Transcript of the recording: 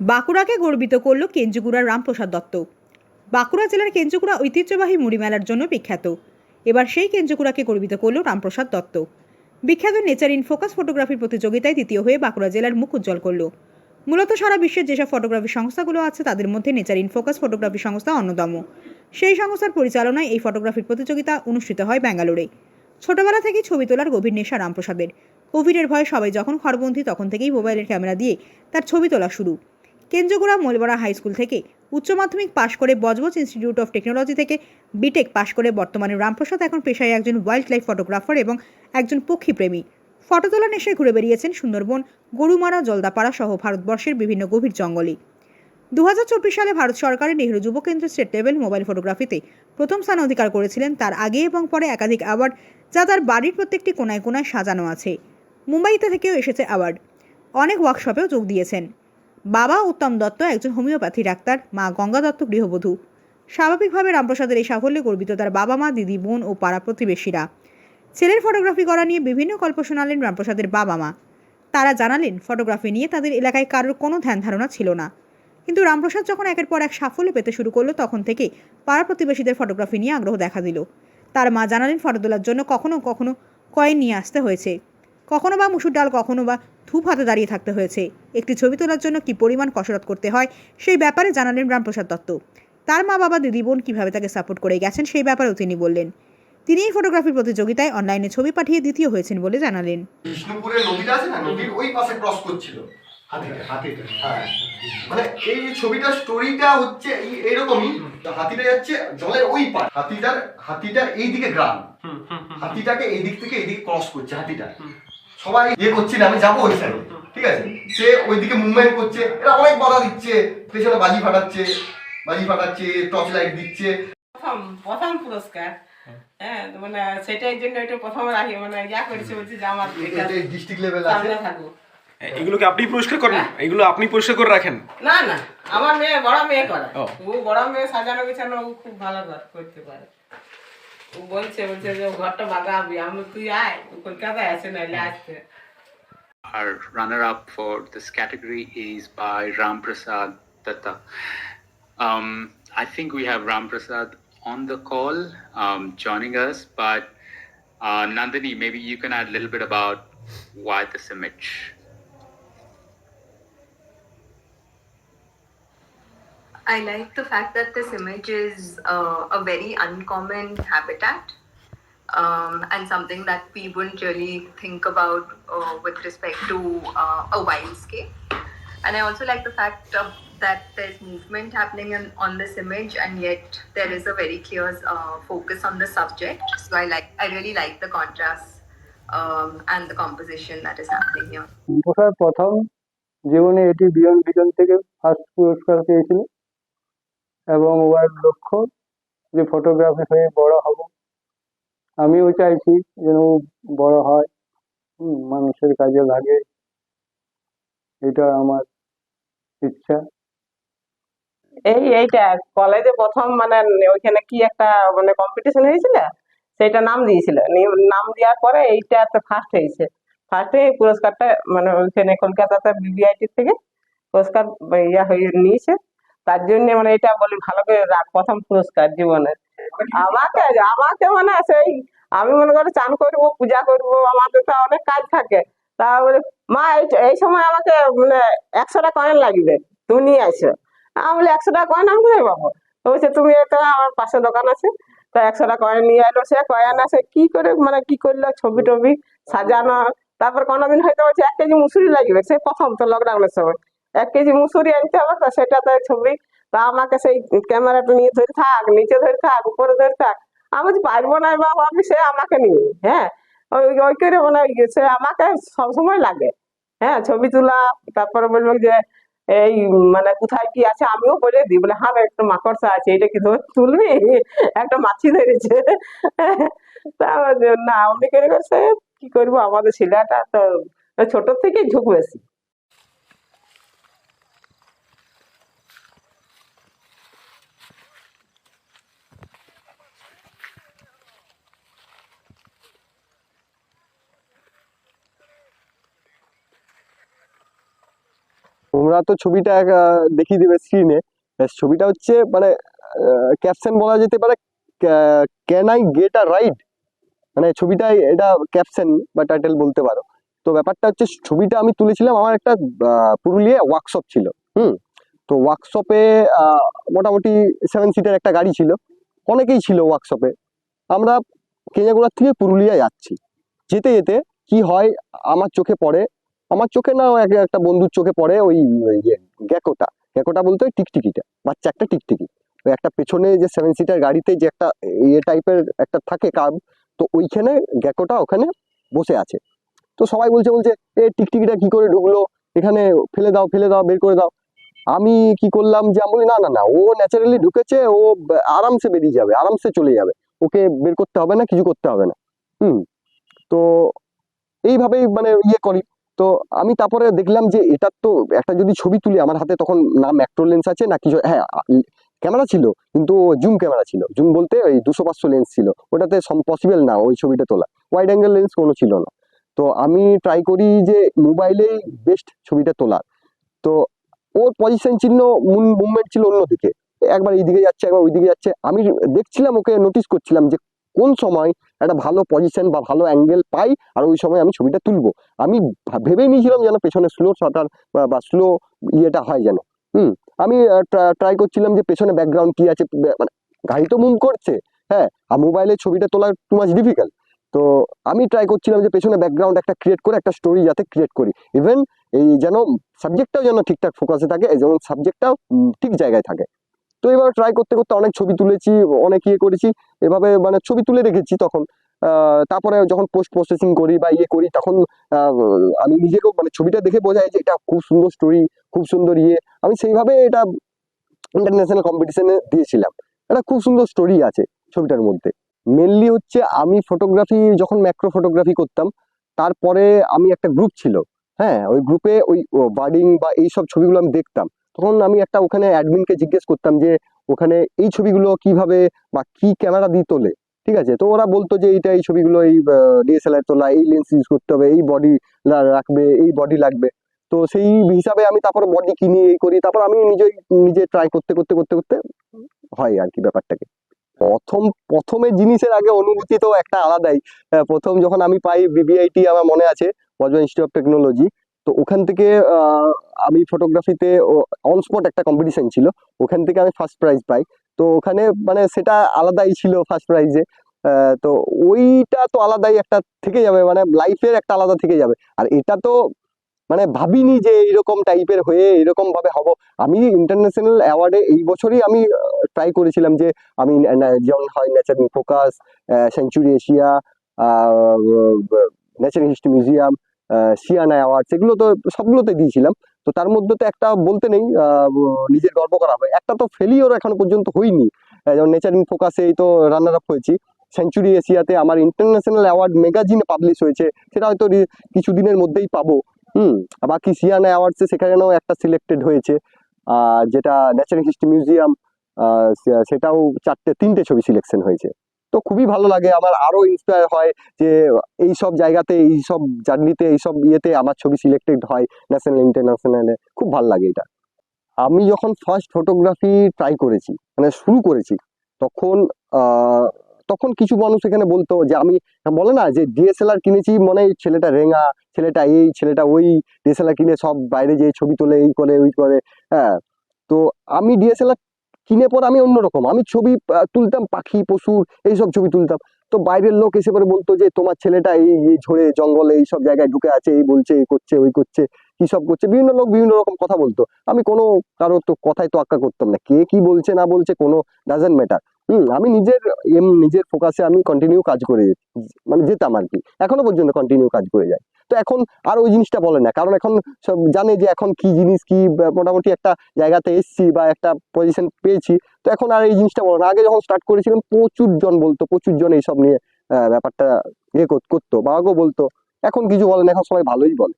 বাঁকুড়াকে গর্বিত করল কেঞ্জুকুড়ার রামপ্রসাদ দত্ত। বাঁকুড়া জেলার কেঞ্জুকুড়া ঐতিহ্যবাহী মুড়ি মেলার জন্য বিখ্যাত। এবার সেই কেঞ্জুকুড়াকে গর্বিত করল রামপ্রসাদ দত্ত। বিখ্যাত নেচার ইন ফোকাস ফটোগ্রাফির প্রতিযোগিতায় দ্বিতীয় হয়ে বাঁকুড়া জেলার মুখ উজ্জ্বল করল। মূলত সারা বিশ্বের যেসব ফটোগ্রাফি সংস্থাগুলো আছে, তাদের মধ্যে নেচার ইন ফোকাস ফটোগ্রাফি সংস্থা অন্যতম। সেই সংস্থার পরিচালনায় এই ফটোগ্রাফির প্রতিযোগিতা অনুষ্ঠিত হয় ব্যাঙ্গালোরে। ছোটবেলা থেকেই ছবি তোলার গভীর নেশা রামপ্রসাদের। কোভিডের ভয়ে সবাই যখন ঘরবন্দি, তখন থেকেই মোবাইলের ক্যামেরা দিয়ে তার ছবি তোলা শুরু। কেঞ্জগুড়া মলবরা হাই স্কুল থেকে উচ্চ মাধ্যমিক পাশ করে বজবজ ইনস্টিটিউট অফ টেকনোলজি থেকে বিটেক পাশ করে বর্তমানে রামপ্রসাদ, এখন পেশায় একজন ওয়াইল্ড লাইফ ফটোগ্রাফার এবং একজন পক্ষীপ্রেমী। ফটো তোলা নেশে ঘুরে বেরিয়েছেন সুন্দরবন, গরুমারা, জলদাপাড়া সহ ভারতবর্ষের বিভিন্ন গভীর জঙ্গলে। দু হাজার চব্বিশ সালে ভারত সরকারের নেহরু যুব কেন্দ্র স্টেট লেভেল মোবাইল ফটোগ্রাফিতে প্রথম স্থান অধিকার করেছিলেন তার আগে এবং পরে একাধিক অ্যাওয়ার্ড, যা তার বাড়ির প্রত্যেকটি কোনায় কোনায় সাজানো আছে। মুম্বাইতে থেকেও এসেছে অ্যাওয়ার্ড। অনেক ওয়ার্কশপেও যোগ দিয়েছেন। বাবা উত্তম দত্ত একজন হোমিওপ্যাথি ডাক্তার, মা গঙ্গা দত্ত গৃহবধূ। স্বাভাবিকভাবে রামপ্রসাদের এই সাফল্যে গর্বিত তার বাবা মা, দিদি, বোন ও পাড়া প্রতিবেশীরা। ছেলের ফটোগ্রাফি করা নিয়ে বিভিন্ন গল্প শোনালেন রামপ্রসাদের বাবা মা। তারা জানালেন, ফটোগ্রাফি নিয়ে তাদের এলাকায় কারোর কোনো ধ্যান ধারণা ছিল না। কিন্তু রামপ্রসাদ যখন একের পর এক সাফল্য পেতে শুরু করল, তখন থেকে পাড়া প্রতিবেশীদের ফটোগ্রাফি নিয়ে আগ্রহ দেখা দিল। তার মা জানালেন, ফটো তোলার জন্য কখনো কখনো কয়েন নিয়ে আসতে হয়েছে। কখনো বা মুসুর ডাল কখনো বা ধূপ হাতে দাঁড়িয়ে থাকতে হয়েছে। একটি ছবি তোলার জন্য কি পরিমাণ কসরত করতে হয় সেই ব্যাপারে জানালেন রামপ্রসাদ দত্ত। তার মা বাবা দিদি বোন কীভাবে তাকে সাপোর্ট করে গেছেন সেই ব্যাপারেও তিনি বললেন। তিনি এই ফটোগ্রাফির প্রতিযোগিতায় অনলাইনে ছবি পাঠিয়ে দ্বিতীয় হয়েছেন বলে জানালেন। বিষ্ণুপুরের নদীটা আছে না? নদীর ওই পাশে ক্রস করছিল। হাতিটা হাতিটা হ্যাঁ। মানে এই যে ছবিটার স্টোরিটা হচ্ছে এইরকমই হাতিটা যাচ্ছে জলের ওই পার হাতিটার হাতিটার এই দিকে গ্রাম হাতিটাকে এই দিক থেকে এই দিকে ক্রস করছে হাতিটা। সবাই ইয়ে করছে না আমি যাব ওই সাইডে ঠিক আছে? সে ওইদিকে মুভমেন্ট করছে এরা অনেক বাধা দিচ্ছে পেছনে বাজি ফাটাচ্ছে বাজি ফাটাচ্ছে টর্চ লাইট দিচ্ছে। প্রথম প্রথম পুরস্কার। হ্যাঁ মানে সেটাই জন্য এটা প্রথম রাখি মানে ইয়া করেছে বলছে যে আমার ডিস্ট্রিক্ট লেভেল আছে। সামনে থাকব এগুলোকে আপনি পরিষ্কার করেন? এগুলো আপনি পরিষ্কার করে রাখেন? না না আমার মেয়ে বড় মেয়ে করে। ও। বড় মেয়ে সাজানো গোছানো ও খুব ভালো করতে পারে। বলছে বলছে যে ও ঘরটা বাগাবি আমি তুই আয় ও কলকাতায় আছে নাহলে আসতে Our runner-up for this category is by Ram Prasad Datta. Um, I think we have Ram Prasad on the call um, joining us, but uh, Nandini, maybe you can add a little bit about why this image. I like the fact that this image is uh, a very uncommon habitat um, and something that we wouldn't really think about uh, with respect to uh, a wildscape. And I also like the fact of, that there's movement happening in, on this image, and yet there is a very clear uh, focus on the subject. So I like, I really like the contrast um, and the composition that is happening here. প্রসাদ প্রথম জীবনে এটি beyond vision থেকে first পুরস্কার পেয়েছিল এবং ওর লক্ষ্য যে photography হয়ে বড় হব। আমিও চাইছি যেন বড় হয় মানুষের কাজে লাগে। এটা আমার ইচ্ছা। এই, এইটা কলেজে প্রথম মানে ওইখানে কি একটা মানে কম্পিটিশন হয়েছিল? সেটা নাম দিয়েছিল। নাম দেওয়ার পরে এইটাতে ফার্স্ট হয়েছে। ফার্স্টে এই পুরস্কারটা মানে ওইখানে কলকাতাতে বিবিআইটি থেকে পুরস্কার ইয়া হয়ে নিয়েছে। তার জন্য মানে এটা বলি ভালো করে রাখ, প্রথম পুরস্কার জীবনে। আমাকে আমাকে মানে সেই, আমি মনে করি চান করব, পূজা করব, আমাদের তো অনেক কাজ থাকে। তা বলে, মা, এই- সময় আমাকে মানে একশোটা কয়েন লাগবে, তুমি নিয়ে আসো আমি বলি একশো টাকা কয়েন আমি কোথায় পাবো? বলছে, তুমি তো আমার পাশে দোকান আছে, তো একশো টাকা কয়েন নিয়ে এলো সে কয়েন আছে, কি করে মানে কি করল ছবি টবি সাজানো, তারপর কোনোদিন হয়তো বলছে, এক কেজি মুসুরি লাগবে, সে প্রথম তো লকডাউনের সময়। এক কেজি মুসুরি আনতে হবে তো সেটাতে ছবি। তা আমাকে সেই ক্যামেরাটা নিয়ে ধরে থাক, নিচে ধরে থাক, উপরে ধরে থাক। আমি বলছি, পারব না বাবা, আমি সে আমাকে নিয়ে। হ্যাঁ? ওই ওই করে মানে সে আমাকে সবসময় লাগে। হ্যাঁ ছবি তোলা, তারপরে বলব যে, এই মানে কোথায় কি আছে? আমিও বলে দিই, বলে হ্যাঁ একটা মাকড়সা আছে, এটা কি ধর তুলবি? একটা মাছি ধরেছে। তা না, অমনি করে করছে কি করব? আমাদের ছেলেটা তো ছোট থেকেই ঝুঁক বেশি। তোমরা তো ছবিটা দেখিয়ে দেবে স্ক্রিনে ছবিটা হচ্ছে মানে ক্যাপশন বলা যেতে পারে can I get a ride মানে ছবিটাই এটা ক্যাপশন বা টাইটেল বলতে পারো। তো ব্যাপারটা হচ্ছে ছবিটা আমি তুলেছিলাম আমার একটা আহ, পুরুলিয়ায় ওয়ার্কশপ ছিল হুম? তো ওয়ার্কশপে মোটামুটি সেভেন সিটার একটা গাড়ি ছিল। অনেকেই ছিল ওয়ার্কশপে আমরা কেঞ্জাগুড়ার থেকে পুরুলিয়া যাচ্ছি। যেতে যেতে কি হয় আমার চোখে পড়ে আমার চোখে না এক একটা বন্ধুর চোখে পড়ে ওই ইয়ে গ্যাকোটা গ্যাকোটা বলতে ওই টিকটিকিটা, বাচ্চা একটা টিকটিকি। ওই একটা পেছনে যে সেভেন সিটার গাড়িতে যে একটা ইয়ে টাইপের একটা থাকে কার্ভ তো ওইখানে গ্যাকোটা ওখানে বসে আছে। তো সবাই বলছে বলছে, এ টিকটিকিটা কি করে ঢুকলো? এখানে ফেলে দাও ফেলে দাও, বের করে দাও। আমি কি করলাম যে আমি বলি, না না না, ও ন্যাচারালি ঢুকেছে, ও আরামসে বেরিয়ে যাবে, আরামসে চলে যাবে। ওকে বের করতে হবে না, কিছু করতে হবে না। হুম, তো এইভাবেই মানে ইয়ে করি। তো আমি তারপরে দেখলাম যে এটা তো একটা যদি ছবি তুলি, আমার হাতে তখন না ম্যাক্রো লেন্স আছে, না কিছু হ্যাঁ ক্যামেরা ছিল, কিন্তু জুম ক্যামেরা ছিল। জুম বলতে ওই দুশো পাঁচশো লেন্স ছিল। ওটাতে পসিবল না ওই ছবিটা তোলা। ওয়াইড অ্যাঙ্গেল লেন্স কোনো ছিল না। তো আমি ট্রাই করি যে মোবাইলেই বেস্ট ছবিটা তোলার। তো ওর পজিশন ছিল মুভমেন্ট ছিল অন্যদিকে। একবার এইদিকে যাচ্ছে, একবার ওইদিকে যাচ্ছে। আমি দেখছিলাম, ওকে নোটিস করছিলাম যে কোন সময় একটা ভালো পজিশন বা ভালো অ্যাঙ্গেল পাই আর ওই সময় আমি ছবিটা তুলবো। আমি ভেবেই নিয়েছিলাম যেন পেছনে স্লো শটার বা স্লো ইয়েটা হয় যেন। হুম, আমি ট্রাই করছিলাম যে পেছনে ব্যাকগ্রাউন্ড কি আছে মানে গাড়ি তো মুভ করছে হ্যাঁ আর মোবাইলে ছবিটা তোলা টু মাচ ডিফিকাল্ট তো আমি ট্রাই করছিলাম যে পেছনে ব্যাকগ্রাউন্ড একটা ক্রিয়েট করে, একটা স্টোরি যাতে ক্রিয়েট করি। ইভেন এই যেন সাবজেক্টটাও যেন ঠিকঠাক ফোকাসে থাকে, যেমন সাবজেক্টটাও ঠিক জায়গায় থাকে। তো এবার ট্রাই করতে করতে অনেক ছবি তুলেছি, অনেক ইয়ে করেছি, এভাবে মানে ছবি তুলে রেখেছি তখন। তারপরে যখন পোস্ট প্রসেসিং করি বা ইয়ে করি তখন আমি নিজেকেও মানে ছবিটা দেখে বোঝাই যে এটা খুব সুন্দর স্টোরি খুব সুন্দর ইয়ে। আমি সেইভাবে এটা ইন্টারন্যাশনাল কম্পিটিশনে দিয়েছিলাম। এটা খুব সুন্দর স্টোরি আছে ছবিটার মধ্যে। মেনলি হচ্ছে আমি ফটোগ্রাফি যখন ম্যাক্রো ফটোগ্রাফি করতাম, তারপরে আমি একটা গ্রুপ ছিল। হ্যাঁ ওই গ্রুপে ওই বার্ডিং বা এইসব ছবিগুলো আমি দেখতাম। তখন আমি একটা ওখানে অ্যাডমিনকে জিজ্ঞেস করতাম যে, ওখানে এই ছবিগুলো কীভাবে বা কি ক্যামেরা দিয়ে তোলে? ঠিক আছে? তো ওরা বলতো যে, এইটা এই ছবিগুলো এই ডিএসএলআর তোলা, এই লেন্স ইউজ করতে হবে, এই বডি রাখবে, এই বডি লাগবে। তো সেই হিসাবে আমি তারপর বডি কিনি, এই করি। তারপর আমি নিজেই, নিজে ট্রাই করতে করতে করতে করতে হয় আর কি ব্যাপারটাকে। প্রথম, প্রথমে জিনিসের আগে অনুভূতি তো একটা আলাদাই। প্রথম যখন আমি পাই বিবিআইটি আমার মনে আছে বজবন ইনস্টিটিউট অফ টেকনোলজি তো ওখান থেকে আমি ফটোগ্রাফিতে অন স্পট একটা কম্পিটিশন ছিল। ওখান থেকে আমি ফার্স্ট প্রাইজ পাই। তো ওখানে মানে সেটা আলাদাই ছিল ফার্স্ট প্রাইজে তো ওইটা তো আলাদাই একটা থেকে যাবে মানে লাইফের একটা আলাদা থেকে যাবে। আর এটা তো মানে ভাবিনি যে এরকম টাইপের হয়ে এরকম ভাবে হব। আমি ইন্টারন্যাশনাল অ্যাওয়ার্ডে এই বছরই আমি ট্রাই করেছিলাম যে আমি যেমন হয় nature focus century Asia natural history museum Siena award সেগুলো তো সবগুলোতে দিয়েছিলাম। তো তার মধ্যে তো একটা বলতে নেই নিজের গর্ব করা হবে একটা তো ফেলিওর এখনও পর্যন্ত আহ, যেমন নেচার ইন ফোকাসে এই তো রানার আপ হয়েছি। সেঞ্চুরি এশিয়াতে আমার ইন্টারন্যাশনাল অ্যাওয়ার্ড ম্যাগাজিনে পাবলিশ হয়েছে। সেটা হয়তো কিছুদিনের মধ্যেই পাবো। হুম বাকি সিয়ানা অ্যাওয়ার্ডসে সেখানেও একটা সিলেক্টেড হয়েছে। আহ, যেটা ন্যাচারাল হিস্ট্রি মিউজিয়াম সেটাও চারটে তিনটে ছবি সিলেকশন হয়েছে। তো খুবই ভালো লাগে। আমার আরও ইন্সপায়ার হয় যে এই সব জায়গাতে এই সব জার্নিতে এই সব ইয়েতে আমার ছবি সিলেক্টেড হয় ন্যাশনাল ইন্টারন্যাশনালে খুব ভালো লাগে এটা। আমি যখন ফার্স্ট ফটোগ্রাফি ট্রাই করেছি মানে শুরু করেছি, তখন তখন কিছু মানুষ এখানে বলতো যে, আমি, বলে না যে ডিএসএলআর কিনেছি মনে ছেলেটা রেঙা, ছেলেটা এই, ছেলেটা ওই ডিএসএলআর কিনে সব বাইরে যেয়ে ছবি তোলে, এই করে, ওই করে হ্যাঁ। তো আমি ডিএসএলআর কিনে পর আমি অন্যরকম। আমি ছবি তুলতাম, পাখি পশুর এইসব ছবি তুলতাম। তো বাইরের লোক এসে পরে বলতো যে, তোমার ছেলেটা এই এই ঝোড়ে, জঙ্গলে এই সব জায়গায় ঢুকে আছে, এই বলছে, এই করছে, ওই করছে, কি সব করছে? বিভিন্ন লোক বিভিন্ন রকম কথা বলতো। আমি কোনো কারও তো কথাই তো আক্কা করতাম না। কে কি বলছে, না বলছে, কোনো ডাজেন্ট ম্যাটার হুম, আমি নিজের, এম, নিজের ফোকাসে আমি কন্টিনিউ কাজ করে মানে যেতাম আর কি। এখনও পর্যন্ত কন্টিনিউ কাজ করে যাই। তো এখন আর ওই জিনিসটা বলে না। কারণ এখন সব জানে যে এখন কি জিনিস, কি মোটামুটি একটা জায়গাতে এসছি বা একটা পজিশন পেয়েছি। তো এখন আর এই জিনিসটা বলে না। আগে যখন স্টার্ট করেছিলাম, প্রচুর জন বলতো, প্রচুর জন এইসব নিয়ে ব্যাপারটা ইয়ে করতো করতো বাবাকেও বলতো। এখন কিছু বলে না, এখন সবাই ভালোই বলে।